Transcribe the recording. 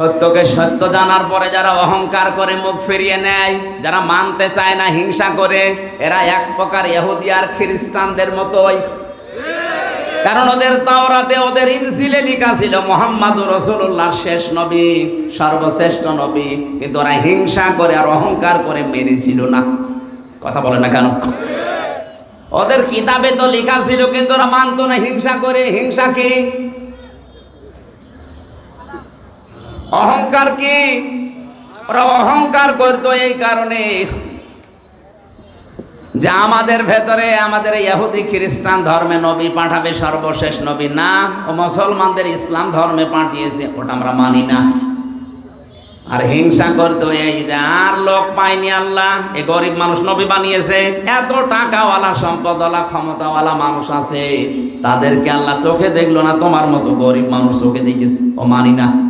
সত্যকে সত্য জানার পরে যারা অহংকার করে মুখ ফিরিয়ে নেয়, যারা মানতে চায় না, হিংসা করে, এরা এক প্রকার ইহুদি আর খ্রিস্টানদের মতোই। কারণ ওদের তাওরাতে, ওদের ইনসিলে লিখা ছিল মোহাম্মদ রসুল্লাহ শেষ নবী, সর্বশ্রেষ্ঠ নবী। কিন্তু ওরা হিংসা করে আর অহংকার করে মেনেছিল না। কথা বলে না কেন? ওদের কিতাবে তো লেখা ছিল, কিন্তু ওরা মানতো না। হিংসা করে, হিংসা কি? অহংকার কি? ওরা অহংকার করতো এই কারণে যে আমাদের ভেতরে, আমাদের ইহুদি খ্রিস্টান ধর্মে নবী পাঠাবে সর্বশেষ নবী না, ও মুসলমানদের ইসলাম ধর্মে পাঠিয়েছে, ওটা আমরা মানি না। আর হিংসা করতো এই যে, আর লোক পায়নি আল্লাহ, এ গরিব মানুষ নবী বানিয়েছে, এত টাকাওয়ালা, সম্পদওয়ালা, ক্ষমতাওয়ালা মানুষ আছে, তাদেরকে আল্লাহ চোখে দেখল না, তোমার মতো গরিব মানুষ চোখে দেখেছে, ও মানি না।